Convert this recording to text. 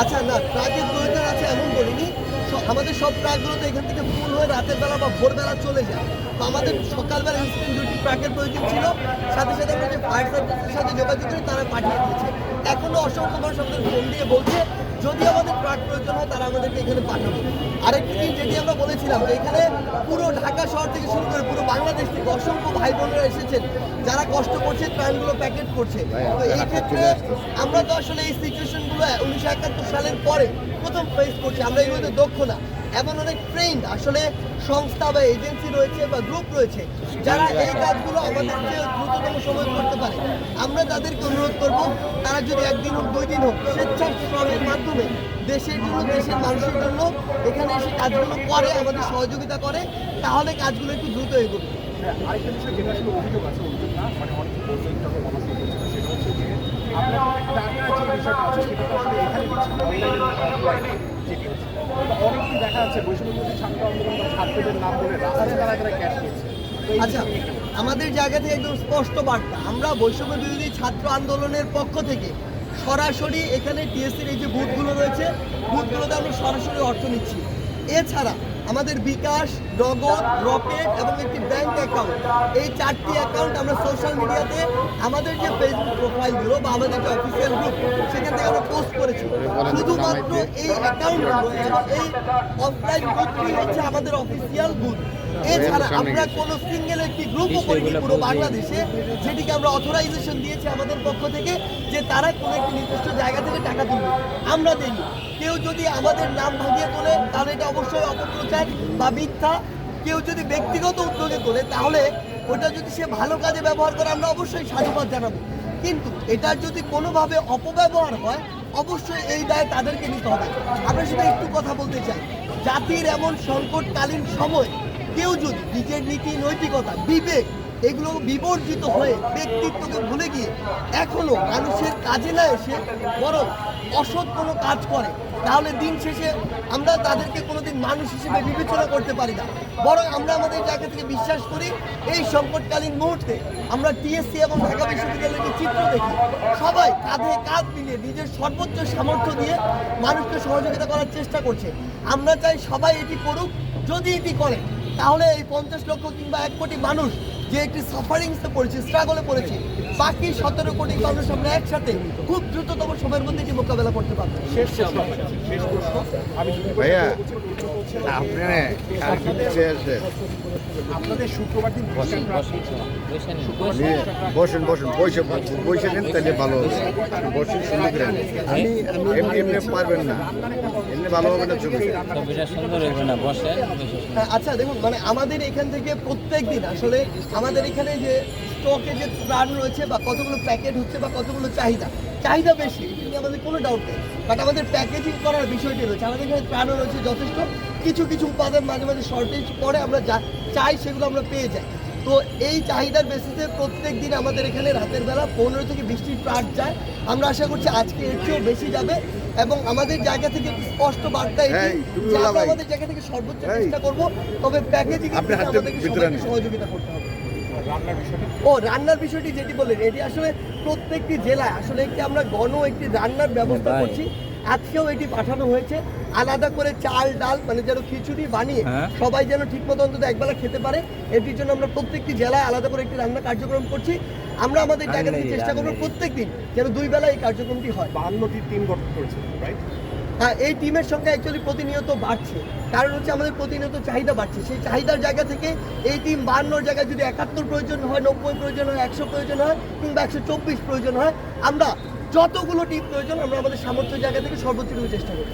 আচ্ছা না ট্রাকের প্রয়োজন আছে এমন বলিনি। আমাদের সব ট্রাকগুলো তো এখান থেকে ফুল হয়ে রাতের বেলা বা ভোরবেলা চলে যায়। তো আমাদের সকালবেলা ইনস্ট্যান্ট দুইটি ট্রাকের প্রয়োজন ছিল। সাথে সাথে আমরা যে ফায়ার সার্ভিসের সাথে যোগাযোগ করি তারা পাঠিয়ে দিয়েছে। এখনও অসংখ্য মানুষ আমাদের ফোন দিয়ে বলছে যদি আমাদের ট্রাক প্রয়োজন হয় তারা আমাদেরকে এখানে পাঠাবে। আরেকটি জিনিস যেটি আমরা বলেছিলাম যে এখানে পুরো ঢাকা শহর থেকে শুরু করে পুরো বাংলাদেশ থেকে অসংখ্য ভাই বোনেরা এসেছেন যারা কষ্ট করছে ত্রাণগুলো প্যাকেট করছে। তো এই ক্ষেত্রে আমরা তো আসলে এই সিচুয়েশনগুলো উনিশশো একাত্তর সালের পরে প্রথম ফেস করছি আমরা এগুলোতে দক্ষ না। এমন অনেক ট্রেন্ড আসলে সংস্থা বা এজেন্সি রয়েছে বা গ্রুপ রয়েছে যারা এই কাজগুলো আমাদেরকে দ্রুততম সময় করতে পারে। আমরা তাদেরকে অনুরোধ করব, তারা যদি একদিন হোক, দুই দিন হোক, স্বেচ্ছাশ্রমের মাধ্যমে দেশের জন্য দেশের মানুষের জন্য এখানে এসে কাজগুলো করে, আমাদের সহযোগিতা করে, তাহলে কাজগুলো একটু দ্রুত এগোবে। আরেকটা মানে করছে এখানে অনেকদিন দেখা যাচ্ছে, বৈষম্যবিরোধী ছাত্র আন্দোলন ছাত্রদের নাম বলে রাস্তায় তারা তারা ক্যাশ এই আচ্ছা আমাদের জায়গা থেকে একদম স্পষ্ট বার্তা। আমরা বৈষম্য বিরোধী ছাত্র আন্দোলনের পক্ষ থেকে সরাসরি এখানে টিএসসির এই যে বুথগুলো রয়েছে, বুথগুলোতে আমরা সরাসরি অর্থ নিচ্ছি। এছাড়া আমাদের বিকাশ, নগদ, রকেট এবং একটি ব্যাংক অ্যাকাউন্ট। এই চারটি অ্যাকাউন্ট আমরা সোশ্যাল মিডিয়াতে আমাদের যে ফেসবুক প্রোফাইলগুলো বা আমাদের যে অফিসিয়াল গ্রুপ সেখান থেকে আমরা পোস্ট করেছি। শুধুমাত্র এই অ্যাকাউন্টগুলো এবং এই অফলাইন হচ্ছে? আমাদের অফিসিয়াল বুথ এছাড়া আমরা কোনো সিঙ্গেল একটি গ্রুপও করিনি পুরো বাংলাদেশে যেটিকে আমরা অথরাইজেশন দিয়েছি আমাদের পক্ষ থেকে যে তারা কোনো একটি নির্দিষ্ট জায়গা থেকে টাকা তুলবে। আমরা কেউ যদি আমাদের নাম ভাঙিয়ে তোলে তাহলে এটা অবশ্যই অপপ্রচার বা মিথ্যা। কেউ যদি ব্যক্তিগত উদ্যোগে তোলে তাহলে ওটা যদি সে ভালো কাজে ব্যবহার করে আমরা অবশ্যই সাধুবাদ জানাব। কিন্তু এটার যদি কোনোভাবে অপব্যবহার হয় অবশ্যই এই দায় তাদেরকে নিতে হবে। আমরা সেটা একটু কথা বলতে চাই। জাতির এমন সংকটকালীন সময়, কেউ যদি নিজের নীতি, নৈতিকতা, বিবেক এগুলো বিবর্জিত হয়ে ব্যক্তিত্বকে ভুলে গিয়ে এখনও মানুষের কাজে না এসে বরং অসৎ কোনো কাজ করে, তাহলে দিন শেষে আমরা তাদেরকে কোনোদিন মানুষ হিসেবে বিবেচনা করতে পারি না। বরং আমরা আমাদের জায়গা থেকে বিশ্বাস করি, এই সংকটকালীন মুহূর্তে আমরা টিএসসি এবং ঢাকা বিশ্ববিদ্যালয়ের চিত্র দেখি। সবাই কাঁধে কাঁধ মিলিয়ে নিজের সর্বোচ্চ সামর্থ্য দিয়ে মানুষকে সহযোগিতা করার চেষ্টা করছে। আমরা চাই সবাই এটি করুক, যদি এটি করে, তাহলে এই পঞ্চাশ লক্ষ কিংবা এক কোটি মানুষ যে একটি সাফারিংসে পড়েছে স্ট্রাগলে পড়েছে বাকি সতেরো কোটি মানুষ আমরা একসাথে খুব দ্রুততম সময়ের মধ্যে এটি মোকাবেলা করতে পারব। শেষ ভাইয়া, আপনাদের শুক্রবার দিন বসেন। বসেন বসেন বসে বসে নেন তাহলে ভালো হবে। বসে শুনে করেন আমি এমনি এমনি পারবেন না। এমনি ভালো হবে ছবি। হ্যাঁ, আচ্ছা দেখুন মানে আমাদের এখান থেকে প্রত্যেক দিন আসলে আমাদের এখানে যে স্টকে যে প্রাণ রয়েছে বা কতগুলো প্যাকেট হচ্ছে বা কতগুলো চাহিদা চাহিদা বেশি নিয়ে আমাদের কোনো ডাউট নেই। বাট আমাদের প্যাকেজিং করার বিষয়টি রয়েছে। আমাদের এখানে ত্রাণও রয়েছে যথেষ্ট। কিছু কিছু উপাদান মাঝে মাঝে শর্টেজ পরে আমরা যা চাই সেগুলো আমরা পেয়ে যাই। তো এই চাহিদার বেসিসে প্রত্যেক দিন আমাদের এখানে রাতের বেলা পনেরো থেকে বিশটি ট্রাক যায়। আমরা আশা করছি আজকে এর চেয়েও বেশি যাবে এবং আমাদের জায়গা থেকে স্পষ্ট বার্তা এটি যে আমরা আমাদের জায়গা থেকে সর্বোচ্চ চেষ্টা করব তবে প্যাকেজিং হাতে সহযোগিতা করতে হবে। ও রান্নার বিষয়টি যেটি বললেন এটি আসলে প্রত্যেকটি জেলায় আসলে একটি আমরা গণ একটি রান্নার ব্যবস্থা করছি। আজকেও এটি পাঠানো হয়েছে। আলাদা করে চাল ডাল মানে যেন খিচুড়ি বানিয়ে হ্যাঁ। সবাই যেন ঠিক ঠিকমতো অন্তত একবেলা খেতে পারে এটির জন্য আমরা প্রত্যেকটি জেলায় আলাদা করে একটি রান্না কার্যক্রম করছি। আমরা আমাদের জায়গা থেকে চেষ্টা করব। প্রত্যেক দিন যেন দুই বেলা এই কার্যক্রমটি হয়। বাহান্নটি টিম গঠন করেছে রাইট হ্যাঁ এই টিমের সংখ্যা অ্যাকচুয়ালি প্রতিনিয়ত বাড়ছে। কারণ হচ্ছে আমাদের প্রতিনিয়ত চাহিদা বাড়ছে। সেই চাহিদার জায়গা থেকে এই টিম বান্নর জায়গায় যদি একাত্তর প্রয়োজন হয়, নব্বই প্রয়োজন হয়, একশো প্রয়োজন হয় কিংবা একশো চব্বিশ প্রয়োজন হয়, আমরা যতগুলো টিম প্রয়োজন, আমরা আমাদের সামর্থ্য জায়গা থেকে সর্বোচ্চ চেষ্টা করি